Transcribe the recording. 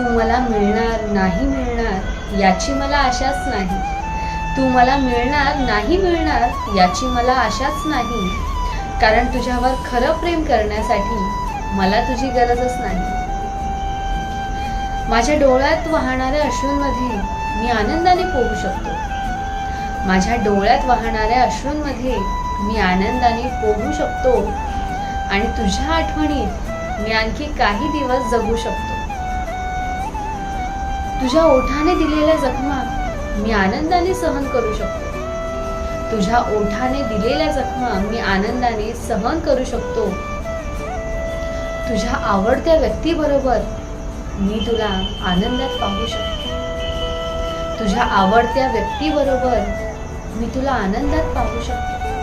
तू मला मिळणार नाही मिळणार याची मला आशाच नाही. तू मला मिळणार नाही मिळणार याची मला आशाच नाही. कारण तुझ्यावर खरं प्रेम करण्यासाठी मला तुझी गरजच नाही. माझ्या डोळ्यात वाहणाऱ्या अश्रूंमध्ये मी आनंदाने पोहू शकतो. माझ्या डोळ्यात वाहणाऱ्या अश्रूंमध्ये मी आनंदाने पोहू शकतो. आणि तुझ्या आठवणीत मी आणखी काही दिवस जगू शकतो. तुझ्या ओठाने दिलेल्या जखमा मी आनंदाने सहन करू शकतो. तुझ्या ओठाने दिलेल्या जखमा मी आनंदाने सहन करू शकतो. तुझ्या आवडत्या व्यक्तीबरोबर मी तुला आनंदात पाहू शकतो. तुझ्या आवडत्या व्यक्तीबरोबर मी तुला आनंदात पाहू शकतो.